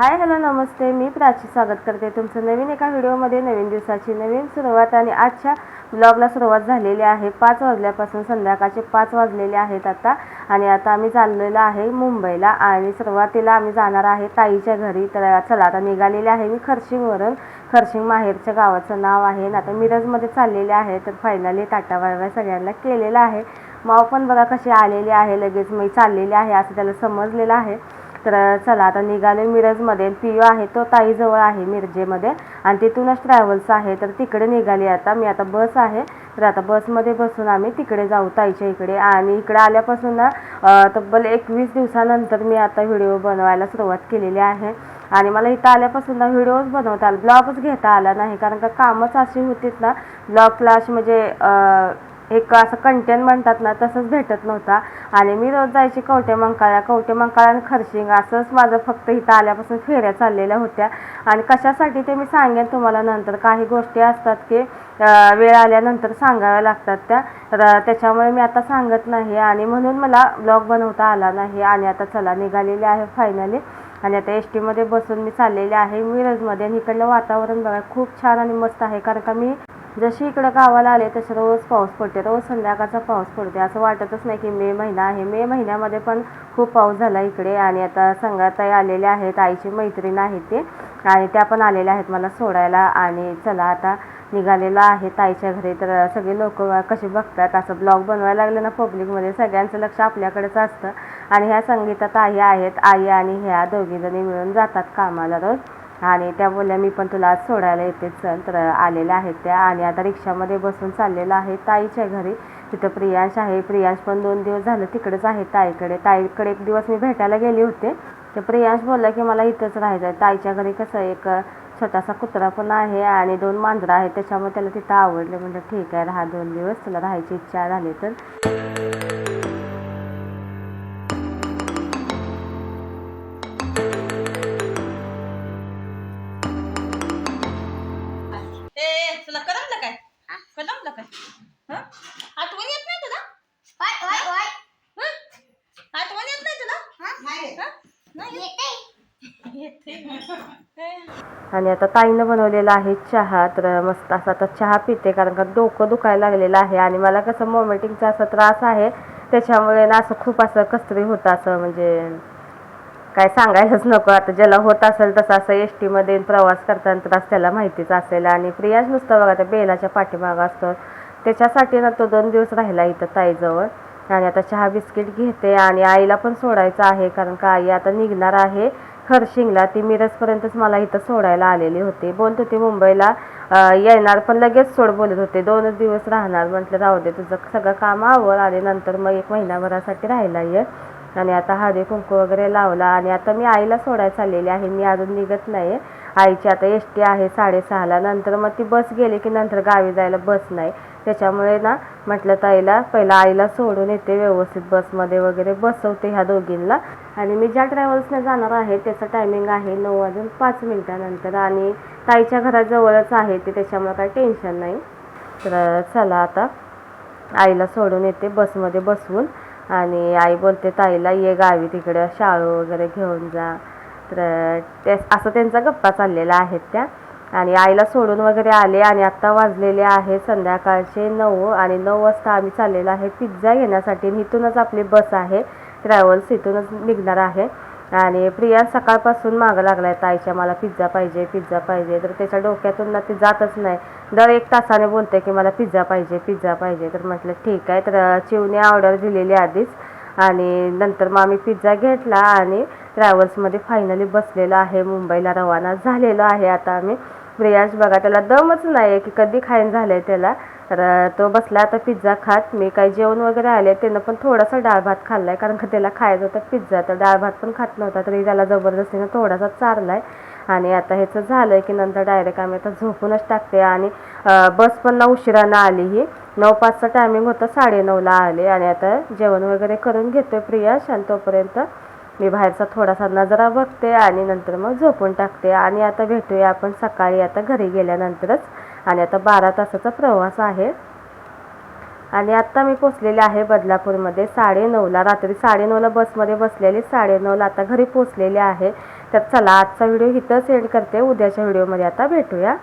Hi hello नमस्ते. मी प्राची स्वागत करते तुमचं नवीन एका व्हिडिओमध्ये. नवीन दिवसाची नवीन सुरुवात आणि आजच्या ब्लॉगला सुरुवात झालेली आहे. पाच वाजल्यापासून संध्याकाळचे पाच वाजलेले आहेत आता आणि आता आम्ही चाललेलो आहे मुंबईला आणि सुरुवातीला आम्ही जाणार आहे ताईच्या घरी. तर चला आता निघालेले आहे मी खर्शिंगवरून. खर्शिंग माहेरच्या गावाचं नाव आहे आणि आता मिरजमध्ये चाललेले आहे. तर फायनली टाटा सगळ्यांना केलेलं आहे. माव पण बघा कशी आलेली आहे. लगेच मी चाललेली आहे असं त्याला समजलेलं आहे. तर चला आता निघाले मिरजमध्ये. पी यू आहे तो ताईजवळ आहे मिरजेमध्ये. आणि तिथूनच ट्रॅव्हल्स आहे. तर तिकडे निघाली आता. मी आता बस आहे. तर आता बसमध्ये बसून आम्ही तिकडे जाऊ ताईच्या इकडे. आणि इकडे आल्यापासून ना तब्बल एकवीस दिवसानंतर मी आता व्हिडिओ बनवायला सुरुवात केलेली आहे. आणि मला इथं आल्यापासून ना व्हिडिओज बनवता आला ब्लॉगच घेता आला नाही. कारण का कामच अशी होतीत ना ब्लॉग क्लास म्हणजे एक असं कंटेंट म्हणतात ना तसंच भेटत नव्हता. आणि मी रोज जायची कवटे मंकाळा कवटे मंकाळा आणि खरशिंग असंच माझं फक्त इथं आल्यापासून फेऱ्या चाललेल्या होत्या. आणि कशासाठी ते मी सांगेन तुम्हाला नंतर. काही गोष्टी असतात की वेळ आल्यानंतर सांगाव्या लागतात त्या. तर त्याच्यामुळे मी आता सांगत नाही. आणि म्हणून मला ब्लॉग बनवता आला नाही. आणि आता चला निघालेले आहे फायनली आणि आता एस टीमध्ये बसून मी चाललेले आहे. मिरजमध्ये आणि इकडलं वातावरण बघा खूप छान आणि मस्त आहे. कारण का मी जशी इकडं गावाला आले तसं रोज पाऊस पडते रोज संध्याकाळचा पाऊस पडते असं वाटतच नाही की मे महिना आहे. मे महिन्यामध्ये पण खूप पाऊस झाला इकडे आणि आता संघाताई आलेले आहेत. आईची मैत्रीण आहे ते आणि त्या पण आलेल्या आहेत मला सोडायला आणि चला आता निघालेला आहे ताईच्या घरी. तर सगळे लोक कसे बघतात? असं ब्लॉग बनवायला लागले ना पब्लिकमध्ये सगळ्यांचं लक्ष आपल्याकडेच असतं. आणि ह्या संगीता ताई आहेत आई आणि ह्या दोघीजणी मिळून जातात कामाला रोज. आणि त्या बोलल्या मी पण तुला आज सोडायला येते चल. तर आलेल्या आहेत त्या आणि आता रिक्षामध्ये बसून चाललेलं आहे ताईच्या घरी. तिथं प्रियांश आहे. प्रियांश पण दोन दिवस झालं तिकडेच आहे ताईकडे. ताईकडे एक दिवस मी भेटायला गेले होते. तर प्रियांश बोलला की मला इथंच राहायचं आहे. ताईच्या घरी कसं एक छोटासा कुत्रा पण आहे आणि दोन मांजरं आहेत. त्याच्यामुळे त्याला तिथं आवडले. म्हणजे ठीक आहे राहा दोन दिवस. तुला राहायची इच्छा झाली तर. आणि आता ताईनं बनवलेला आहे चहा तर मस्त असा आता चहा पिते कारण का डोकं दुखायला लागलेलं आहे. आणि मला कसं मोमेटिंगचा असा त्रास आहे त्याच्यामुळे ना असं खूप असं कसरी होतं असं म्हणजे काय सांगायलाच नको. आता ज्याला होत असेल तसं असं एस टीमध्ये प्रवास करताना त्रास त्याला माहितीच असेल. आणि प्रियाज नुसतं बघा त्या बेलाच्या पाठीमागं असतं. त्याच्यासाठी ना तो दोन दिवस राहिला इथं ताईजवळ. आणि आता चहा बिस्किट घेते आणि आईला पण सोडायचं आहे कारण का आई आता निघणार आहे. खरशिंगला. ती मिरजपर्यंतच मला इथं सोडायला आलेली होती. बोलत होती मुंबईला येणार पण लगेच सोड बोलत होते. दोनच दिवस राहणार म्हटलं राहू दे तुझं सगळं काम आवर आणि नंतर मग एक महिनाभरासाठी राहायला ये. आणि आता हळदी कुंकू वगैरे लावला आणि आता मी आईला सोडायला चाललेली आहे. मी अजून निघत नाही आईची आता एस टी आहे साडेसहाला. नंतर मग ती बस गेली की नंतर गावी जायला बस नाही. त्याच्यामुळे ना म्हटलं ताईला पहिला आईला सोडून येते व्यवस्थित बसमध्ये वगैरे बसवते ह्या दोघींना. आणि मी ज्या ट्रॅव्हल्सने जाणार आहे त्याचं टायमिंग आहे नऊ वाजून पाच मिनिटानंतर. आणि ताईच्या घराजवळच आहे ते त्याच्यामुळे काही टेन्शन नाही. तर चला आता. आईला सोडून येते बसमध्ये बसवून आणि आई बोलते ताईला ये गावी तिकडे शाळू वगैरे घेऊन जा. तर ते असं त्यांचा गप्पा चाललेला आहेत त्या. आणि आईला सोडून वगैरे आले आणि आत्ता वाजलेले आहे संध्याकाळचे नऊ आणि नऊ वाजता आम्ही चाललेलो आहे पिझ्झा घेण्यासाठी. इथूनच आपली बस आहे ट्रॅव्हल्स इथूनच निघणार आहे. आणि प्रिया सकाळपासून मागं लागलाय ताईच्या मला पिझ्झा पाहिजे पिझ्झा पाहिजे. तर त्याच्या डोक्यातून ना ते जातच नाही. दर एक तासाने बोलते की मला पिझ्झा पाहिजे पिझ्झा पाहिजे. तर म्हटलं ठीक आहे. तर चिवने ऑर्डर दिलेली आधीच. आणि नंतर मग आम्ही पिझ्झा घेतला आणि ट्रॅव्हल्समध्ये फायनली बसलेलो आहे. मुंबईला रवाना झालेलो आहे आता आम्ही. प्रियांश बघा त्याला दमच नाही आहे की कधी खाईन आहे त्याला. तर तो बसला आता पिझ्झा खात. मी काही जेवण वगैरे आले त्यानं पण थोडासा डाळ भात खाल्ला आहे कारण का त्याला खायचं होतं पिझ्झा तर डाळ भात पण खात नव्हता तरी त्याला जबरदस्तीनं थोडासा चारला आहे आणि आता ह्याचं झालं आहे की नंतर डायरेक्ट आम्ही आता झोपूनच टाकते. आणि बस पण ना उशिरानं आली ही. नऊ पाचचं टायमिंग होतं साडेनऊला आले. आणि आता जेवण वगैरे करून घेतोय प्रियाश आणि तोपर्यंत मी बाहेरचा थोडासा नजरा बघते आणि नंतर मग झोपून टाकते. आणि आता भेटूया आपण सकाळी. आता घरी गेल्यानंतरच. आणि आता बारा तासाचा प्रवास आहे. आणि आत्ता मी पोचलेले आहे बदलापूरमध्ये. साडेनऊला रात्री साडेनऊला बसमध्ये बसलेली. साडेनऊला आता घरी पोचलेले आहे. तर चला आजचा व्हिडिओ इथंच सेंड करते. उद्याच्या व्हिडिओमध्ये आता भेटूया.